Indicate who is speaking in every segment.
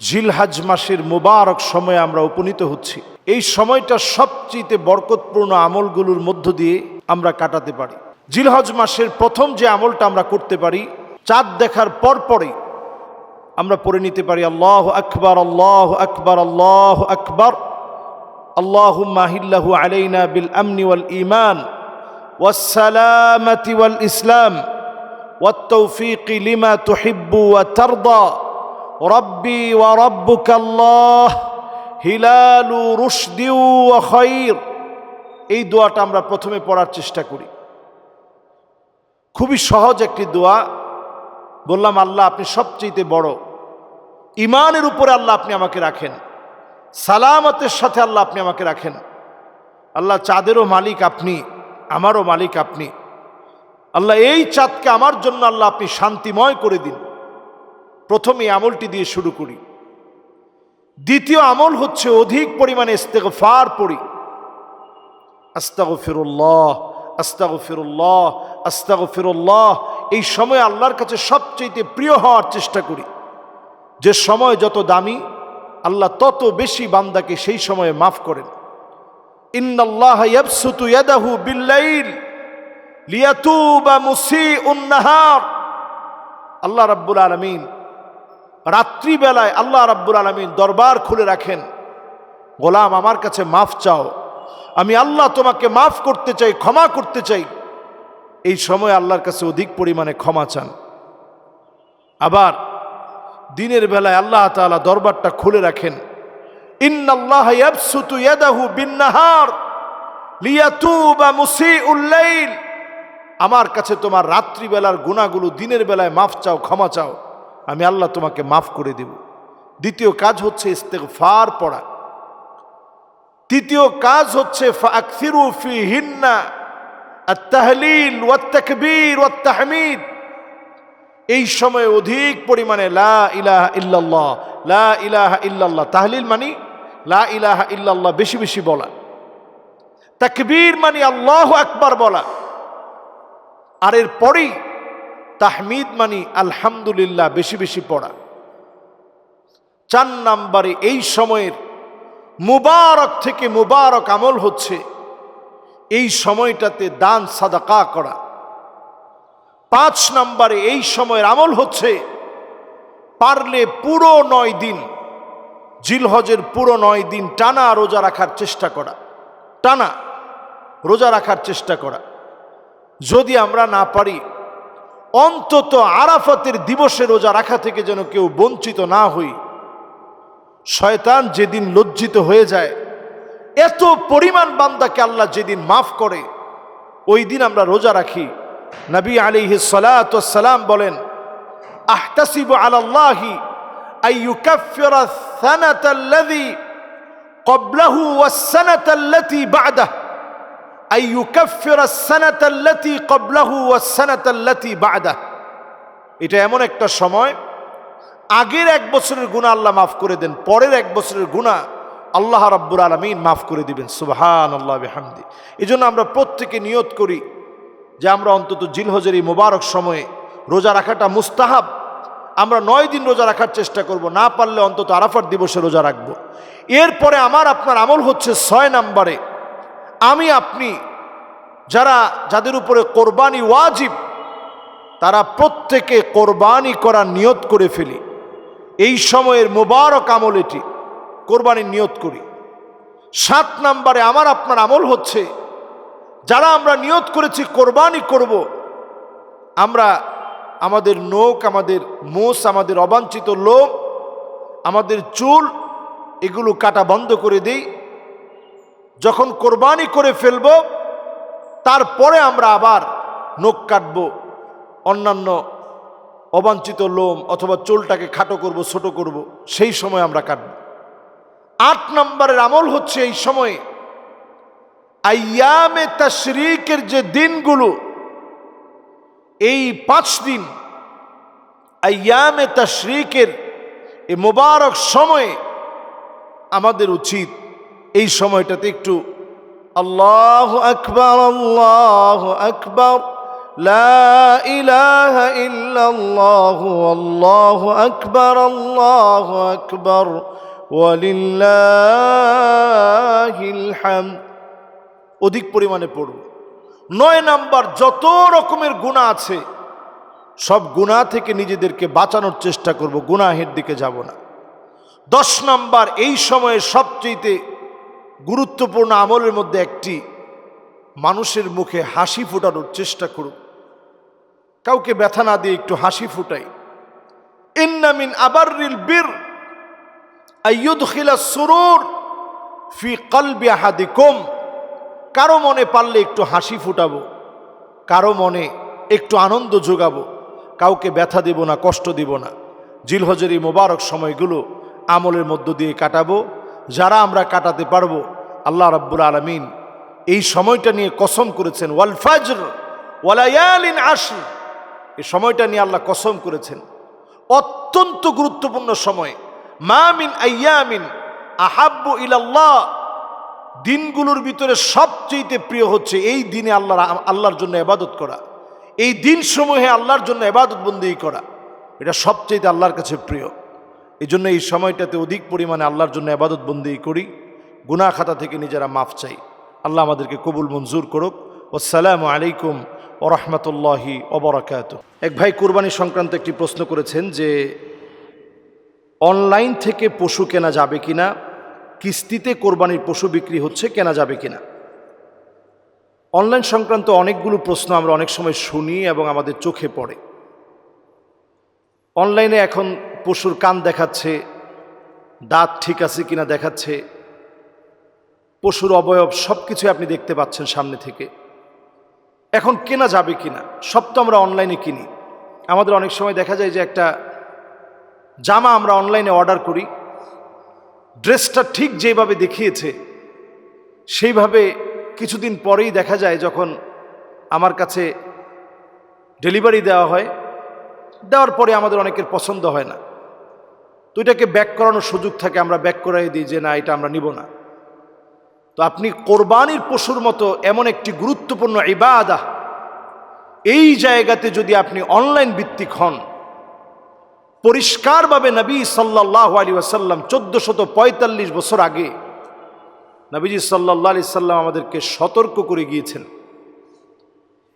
Speaker 1: জিলহাজ মাসের মুবারক সময়ে আমরা উপনীত হচ্ছি এই সময়টা সবচেয়ে বরকতপূর্ণ আমলগুলোর মধ্য দিয়ে আমরা কাটাতে পারি জিলহজ মাসের প্রথম যে আমলটা আমরা করতে পারি চাঁদ দেখার পর পরেই আমরা পড়ে নিতে পারি আল্লাহ আকবর আল্লাহ আকবর আল্লাহ আকবর আল্লাহ মাহিল্লাহু আলাইনা বিল আমনি ওয়াল ইমান والسلامة والإسلام والتوفيق لما تحب وترضى রব্বি ওয়া রব্বুকাল্লাহ হিলালু রুশদিউ ওয়া এই দোয়াটা আমরা প্রথমে পড়ার চেষ্টা করি। খুবই সহজ একটি দোয়া। বললাম, আল্লাহ, আপনি সবচেয়ে বড়। ইমানের উপরে আল্লাহ আপনি আমাকে রাখেন। সালামতের সাথে আল্লাহ আপনি আমাকে রাখেন। আল্লাহ, চাঁদেরও মালিক আপনি, আমারও মালিক আপনি। আল্লাহ, এই চাঁদকে আমার জন্য আল্লাহ আপনি শান্তিময় করে দিন। প্রথম এই আমলটি দিয়ে শুরু করি। দ্বিতীয় আমল হচ্ছে অধিক পরিমাণে ইস্তেগফার পড়ি। আস্তাগ ফিরুল্লাহ আস্তাগ ফিরুল্লাহ আস্তাগ ফিরুল্লাহ এই সময় আল্লাহর কাছে সবচেয়ে প্রিয় হওয়ার চেষ্টা করি। যে সময় যত দামি, আল্লাহ তত বেশি বান্দাকে সেই সময়ে মাফ করেন। ইন্নাল্লাহ ইয়াবসুতু ইয়াদাহু বিল্লাইল লিয়াতুবা মুসিউন নাহার। আল্লাহ রাব্বুল আলামিন রাত্রিবেলায় আল্লাহ রাব্বুল আলামিন দরবার খুলে রাখেন। গোলাম, আমার কাছে মাফ চাও। আমি আল্লাহ তোমাকে মাফ করতে চাই, ক্ষমা করতে চাই। এই সময় আল্লাহর কাছে অধিক পরিমাণে ক্ষমা চান। আবার দিনের বেলায় আল্লাহ তাআলা দরবারটা খুলে রাখেন। আমার কাছে তোমার রাত্রিবেলার গুণাগুলো দিনের বেলায় মাফ চাও, ক্ষমা চাও। আমি আল্লাহ তোমাকে মাফ করে দেব। দ্বিতীয় কাজ হচ্ছে ইস্তেকফার পড়া। তৃতীয় কাজ হচ্ছে হিন্না এই সময়ে অধিক পরিমাণে লা ইল্লাল্লাহ লা ইল্লাল্লাহ। তাহলিল মানি লা ইলাহা ইল্লাল্লাহ বেশি বেশি বলা। তাকবীর মানি আল্লাহ আকবার বলা। আর এর পরেই তাহমিদ মানি আলহামদুলিল্লাহ বেশি বেশি পড়া। চার নাম্বারে এই সময়ের মুবারক থেকে মুবারক আমল হচ্ছে এই সময়টাতে দান সাদাকা করা। পাঁচ নাম্বারে এই সময়ের আমল হচ্ছে পারলে পুরো নয় দিন, জিলহজের পুরো নয় দিন টানা রোজা রাখার চেষ্টা করা। টানা রোজা রাখার চেষ্টা করা। যদি আমরা না পারি অন্তত আরাফাতের দিবসে রোজা রাখা থেকে যেন কেউ বঞ্চিত না হই। শয়তান যেদিন লজ্জিত হয়ে যায়, এত পরিমাণ বান্দাকে আল্লাহ যেদিন মাফ করে, ওই দিন আমরা রোজা রাখি। নবী আলিহি সালাম বলেন, আহতাসিব আলাল্লাহি আইয়ুকাফিরা সানাতাল্লাযী ক্বাবলাহু ওয়াস أن يكفر السنة التي قبله والسنة التي بعده এটা এমন একটা সময় আগের এক বছরের গুণা আল্লাহ মাফ করে দেন পরের এক বছরের গুণা আল্লাহ রাব্বুর আলমিন মাফ করে দিবেন সুবহান আল্লাহ হামদি এই জন্য আমরা প্রত্যেকে নিয়ত করি যে আমরা অন্তত জিলহজের এই মোবারক সময়ে রোজা রাখাটা মুস্তাহাব আমরা নয় দিন রোজা রাখার চেষ্টা করব না পারলে অন্তত আরাফার দিবসে রোজা রাখব এরপরে আমার আপনার আমল হচ্ছে ছয় নাম্বারে আমি, আপনি, যারা, যাদের উপরে কোরবানি ওয়াজিব, তারা প্রত্যেকে কোরবানি করার নিয়ত করে ফেলি। এই সময়ের মোবারক আমল এটি, কোরবানির নিয়ত করি। সাত নাম্বারে আমার, আপনার আমল হচ্ছে, যারা আমরা নিয়ত করেছি কোরবানি করব, আমরা আমাদের নোক আমাদের মোষ, আমাদের অবাঞ্ছিত লোম, আমাদের চুল, এগুলো কাটা বন্ধ করে দিই। যখন কোরবানি করে ফেলব, তারপরে আমরা আবার নখ কাটব, অন্যান্য অবাঞ্ছিত লোম অথবা চুলটাকে খাটো করব, ছোট করব, সেই সময় আমরা কাটব। আট নম্বরের আমল হচ্ছে এই সময়ে আয়ামে তাশরিকের যে দিনগুলো, এই পাঁচ দিন আয়ামে তাশরিকের এই মোবারক সময়ে আমাদের উচিত এই সময়টাতে একটু আল্লাহ আকবর আল্লাহ আকবর আল্লাহ আকবর আল্লাহ আকবর অধিক পরিমাণে পড়ব। নয় নাম্বার, যত রকমের গুণা আছে, সব গুণা থেকে নিজেদেরকে বাঁচানোর চেষ্টা করব, গুনাহের দিকে যাব না। দশ নাম্বার, এই সময়ে সবচেয়েতে গুরুত্বপূর্ণ আমলের মধ্যে একটি। মানুষের মুখে হাসি ফোটানোর চেষ্টা করুক কাউকে ব্যথা না দিয়ে একটু হাসি ফুটাই। ইন্নামিন আবারিল বীর আইয়ুদখিলা সুরুর ফি কলবি আহাদিকুম। কারও মনে পারলে একটু হাসি ফুটাবো। কারও মনে একটু আনন্দ যোগাবো। কাউকে ব্যথা দিব না, কষ্ট দিব না। জিলহজের এই মোবারক সময়গুলো আমলের মধ্য দিয়ে কাটাবো। যারা আমরা কাটাতে পারব, আল্লাহ রাব্বুল আলমিন এই সময়টা নিয়ে কসম করেছেন, ওয়াল ফাজর ওয়ালায়ালিন আশি এই সময়টা নিয়ে আল্লাহ কসম করেছেন। অত্যন্ত গুরুত্বপূর্ণ সময়। মামিন আয়ামিন আহাব্বু ইলাল্লাহ। দিনগুলোর ভিতরে সবচেয়ে প্রিয় হচ্ছে এই দিনে আল্লাহর আল্লাহর জন্য এবাদত করা। এই দিন সমূহে আল্লাহর জন্য এবাদত বন্দী করা। এটা সবচেয়ে আল্লাহর কাছে প্রিয়। এই জন্য এই সময়টাতে অধিক পরিমাণে আল্লাহর জন্য এবাদত বন্দি করি গুনা খাতা থেকে নিজেরা মাফ চাই। আল্লাহ আমাদেরকে কবুল, মঞ্জুর করুক। আসসালামু আলাইকুম ও রহমতুল্লাহি ওবরাকাত এক ভাই কুরবানি সংক্রান্ত একটি প্রশ্ন করেছেন যে, অনলাইন থেকে পশু কেনা যাবে কিনা, কিস্তিতে কোরবানির পশু বিক্রি হচ্ছে, কেনা যাবে কিনা? অনলাইন সংক্রান্ত অনেকগুলো প্রশ্ন আমরা অনেক সময় শুনি এবং আমাদের চোখে পড়ে। অনলাইনে এখন পশুর কান দেখাচ্ছে, দাঁত ঠিক আছে কিনা দেখাচ্ছে, পশুর অবয়ব সব কিছুই আপনি দেখতে পাচ্ছেন সামনে থেকে। এখন কেনা যাবে কিনা? সব তো আমরা অনলাইনে কিনি। আমাদের অনেক সময় দেখা যায় যে একটা জামা আমরা অনলাইনে অর্ডার করি, ড্রেসটা ঠিক যেভাবে দেখিয়েছে, সেইভাবে কিছুদিন পরেই দেখা যায় যখন আমার কাছে ডেলিভারি দেওয়া হয়, দেওয়ার পরে আমাদের অনেকের পছন্দ হয় না। এটাকে ব্যাক করানোর সুযোগ থাকে, আমরা ব্যাক করাই দিই যে না, এটা আমরা নিব না। তো আপনি কোরবানির পশুর মতো এমন একটি গুরুত্বপূর্ণ ইবাদা, এই জায়গাতে যদি আপনি অনলাইন ভিত্তিক হন, পরিষ্কারভাবে নবী সাল্লাহ আলী আসাল্লাম চোদ্দশত পঁয়তাল্লিশ বছর আগে, নবীজি সাল্লাহ আলি সাল্লাম আমাদেরকে সতর্ক করে গিয়েছেন।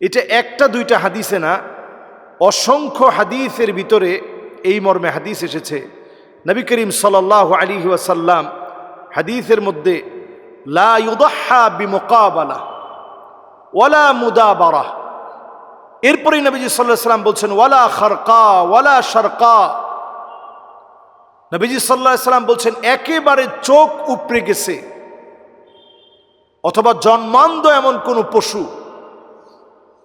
Speaker 1: এটা একটা দুইটা হাদিসে না, অসংখ্য হাদিসের ভিতরে এই মর্মে হাদিস এসেছে নবী করিম সাল্লাহ আলী ওয়াসাল্লাম হাদিসের মধ্যে, লা ইউদাহা বিমোকাবালা ওয়ালা মুদাবারা এরপরেই নবীজি সাল্লাহ সাল্লাম বলছেন, ওয়ালা খারকা, ওয়ালা সারকা নবীজি সাল্লাহ সাল্লাম বলছেন, একেবারে চোখ উপড়ে গেছে, অথবা জন্মান্ধ এমন কোনো পশু,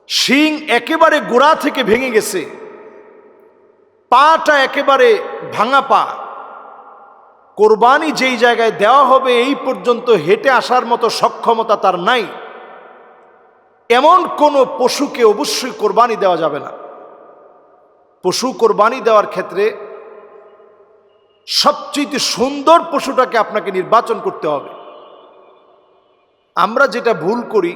Speaker 1: শিং একেবারে গোড়া থেকে ভেঙে গেছে, পাটা একেবারে ভাঙা পা কোরবানি যেই জায়গায় দেওয়া হবে, এই পর্যন্ত হেঁটে আসার মতো সক্ষমতা তার নাই। এমন কোনো পশুকে অবশ্যই কোরবানি দেওয়া যাবে না। পশু কোরবানি দেওয়ার ক্ষেত্রে সবচেয়ে সুন্দর পশুটাকে আপনাকে নির্বাচন করতে হবে। আমরা যেটা ভুল করি,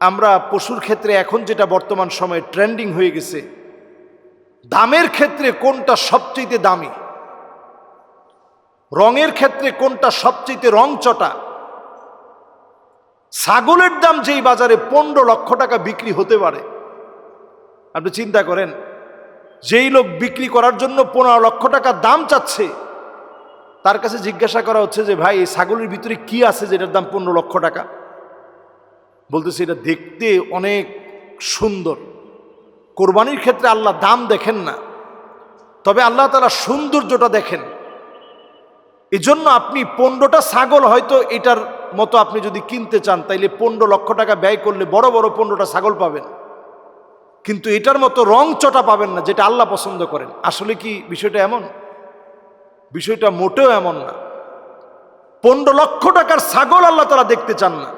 Speaker 1: আমরা পশুর ক্ষেত্রে এখন যেটা বর্তমান সময়ে ট্রেন্ডিং হয়ে গেছে, দামের ক্ষেত্রে কোনটা সবচেয়ে দামি? রঙের ক্ষেত্রে কোনটা সবচেয়ে রং চটা ছাগলের দাম যেই বাজারে পনেরো লক্ষ টাকা বিক্রি হতে পারে। আপনি চিন্তা করেন, যেই লোক বিক্রি করার জন্য পনেরো লক্ষ টাকা দাম চাচ্ছে, তার কাছে জিজ্ঞাসা করা হচ্ছে যে, ভাই, এই ছাগলের ভিতরে কি আছে যেটার দাম পনেরো লক্ষ টাকা? বলতেছে, এটা দেখতে অনেক সুন্দর। কোরবানির ক্ষেত্রে আল্লাহ দাম দেখেন না। তবে আল্লাহ তারা সৌন্দর্যটা দেখেন। এই জন্য আপনি পনেরোটা ছাগল হয়তো এটার মতো আপনি যদি কিনতে চান, তাইলে পনেরো লক্ষ টাকা ব্যয় করলে বড় বড় পনেরোটা ছাগল পাবেন। কিন্তু এটার মতো রং চটা পাবেন না, যেটা আল্লাহ পছন্দ করেন। আসলে কি বিষয়টা এমন? বিষয়টা মোটেও এমন না। পনেরো লক্ষ টাকার ছাগল আল্লাহ তারা দেখতে চান না।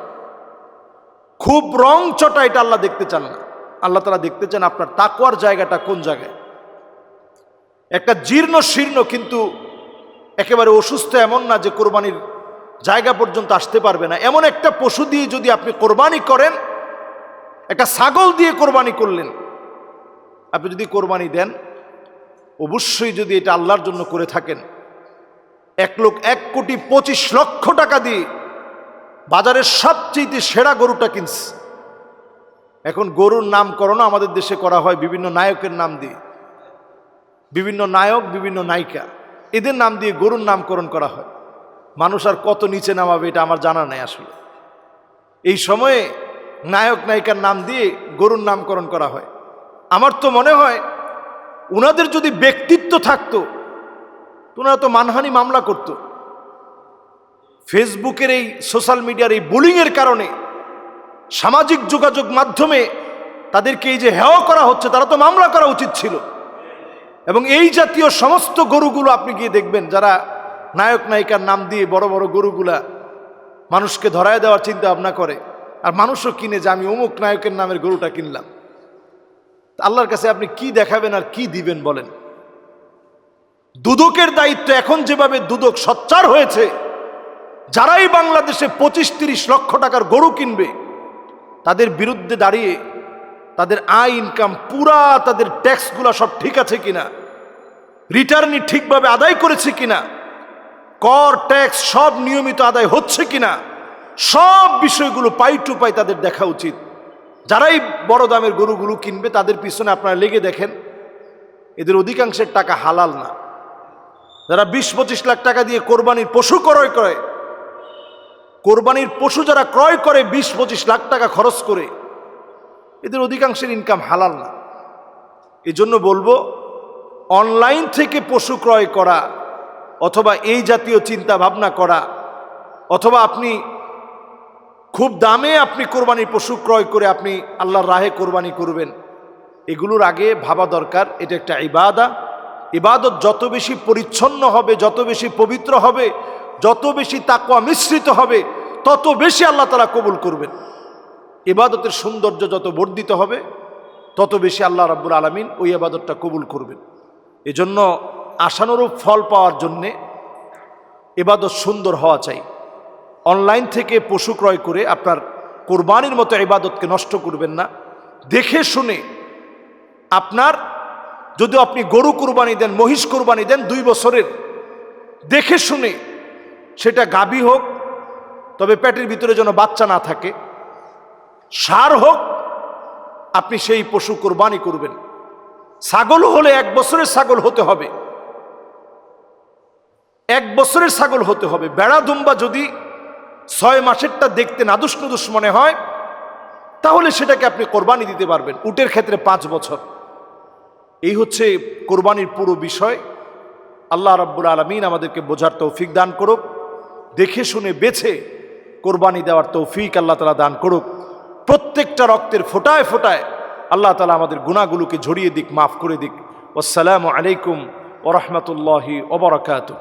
Speaker 1: খুব রং চটা এটা আল্লাহ দেখতে চান না। আল্লাহ তারা দেখতে চান আপনার তাকুয়ার জায়গাটা কোন জায়গায়। একটা জীর্ণ শীর্ণ কিন্তু একেবারে অসুস্থ এমন না যে কোরবানির জায়গা পর্যন্ত আসতে পারবে না। এমন একটা পশু দিয়ে যদি আপনি কোরবানি করেন, একটা ছাগল দিয়ে কোরবানি করলেন, আপনি যদি কোরবানি দেন, অবশ্যই যদি এটা আল্লাহর জন্য করে থাকেন, এক লোক এক কোটি পঁচিশ লক্ষ টাকা দিয়ে বাজারের সবচেয়ে সেরা গরুটা কিনছে। এখন গরুর নামকরণ আমাদের দেশে করা হয় বিভিন্ন নায়কের নাম দিয়ে। বিভিন্ন নায়ক, বিভিন্ন নায়িকা। এদের নাম দিয়ে গরুর নামকরণ করা হয়। মানুষ আর কত নিচে নামাবে এটা আমার জানা নেই আসলে। এই সময়ে নায়ক নায়িকার নাম দিয়ে গরুর নামকরণ করা হয়। আমার তো মনে হয় ওনাদের যদি ব্যক্তিত্ব থাকতো ওনারা তো মানহানি মামলা করত। ফেসবুকের এই সোশ্যাল মিডিয়ার এই বুলিংয়ের কারণে সামাজিক যোগাযোগ মাধ্যমে তাদেরকে এই যে হেয় করা হচ্ছে, তারা তো মামলা করা উচিত ছিল। এবং এই জাতীয় সমস্ত গরুগুলো আপনি গিয়ে দেখবেন, যারা নায়ক নায়িকার নাম দিয়ে বড় বড় গরুগুলা মানুষকে ধরায় দেওয়ার চিন্তা ভাবনা করে, আর মানুষও কিনে যে আমি অমুক নায়কের নামের গরুটা কিনলাম। আল্লাহর কাছে আপনি কি দেখাবেন আর কি দিবেন বলেন? দুদকের দায়িত্ব এখন যেভাবে দুদক সচ্চার হয়েছে, যারাই বাংলাদেশে পঁচিশ তিরিশ লক্ষ টাকার গরু কিনবে, তাদের বিরুদ্ধে দাঁড়িয়ে তাদের আয় ইনকাম পুরা তাদের ট্যাক্সগুলো সব ঠিক আছে কিনা? রিটার্নই ঠিকভাবে আদায় করেছে কিনা? কর ট্যাক্স সব নিয়মিত আদায় হচ্ছে কিনা? সব বিষয়গুলো পাই টু পাই তাদের দেখা উচিত। যারাই বড় দামের গরুগুলো কিনবে, তাদের পিছনে আপনারা লেগে দেখেন, এদের অধিকাংশের টাকা হালাল না। যারা বিশ, পঁচিশ লাখ টাকা দিয়ে কোরবানির পশু ক্রয় করে, কোরবানির পশু যারা ক্রয় করে, বিশ, পঁচিশ লাখ টাকা খরচ করে এদের অধিকাংশের ইনকাম হালাল না। এজন্য বলব অনলাইন থেকে পশু ক্রয় করা অথবা এই জাতীয় চিন্তা ভাবনা করা অথবা আপনি খুব দামে আপনি কোরবানি পশু ক্রয় করে আপনি আল্লাহর রাহে কোরবানি করবেন, এগুলোর আগে ভাবা দরকার, এটা একটা ইবাদা। ইবাদত যত বেশি পরিচ্ছন্ন হবে, যত বেশি পবিত্র হবে, যত বেশি তাকুয়া মিশ্রিত হবে, তত বেশি আল্লাহ তালা কবুল করবেন। ইবাদতের সৌন্দর্য যত বর্ধিত হবে, তত বেশি আল্লাহ রাব্বুল আলমিন ওই আবাদতটা কবুল করবেন। এজন্য আশানুরূপ ফল পাওয়ার জন্যে এবাদত সুন্দর হওয়া চাই। অনলাইন থেকে পশু ক্রয় করে আপনার কোরবানির মতো ইবাদতকে নষ্ট করবেন না। দেখে শুনে আপনার যদি আপনি গরু কোরবানি দেন, মহিষ কোরবানি দেন, দুই বছরের, দেখে শুনে সেটা গাবি হোক, তবে পেটের ভিতরে যেন বাচ্চা না থাকে সার হোক, আপনি সেই পশু কোরবানি করবেন। ছাগল হলে এক বছরের ছাগল হতে হবে। এক বছরের ছাগল হতে হবে। বেড়া দুম্বা যদি ছয় মাসেরটা দেখতে নাদুস নুদুস মনে হয়, তাহলে সেটাকে আপনি কোরবানি দিতে পারবেন, উটের ক্ষেত্রে পাঁচ বছর। এই হচ্ছে কোরবানির পুরো বিষয়। আল্লাহ রাব্বুল আলমিন আমাদেরকে বোঝার তৌফিক দান করুক। দেখে শুনে বেছে কোরবানি দেওয়ার তৌফিক আল্লাহ তালা দান করুক। প্রত্যেকটা রক্তের ফোটায় ফোটায় আল্লাহ তালা আমাদের গুণাগুলোকে ঝরিয়ে দিক, মাফ করে দিক। আসসালামু আলাইকুম ওরহমতুল্লাহি ওবরাকাতু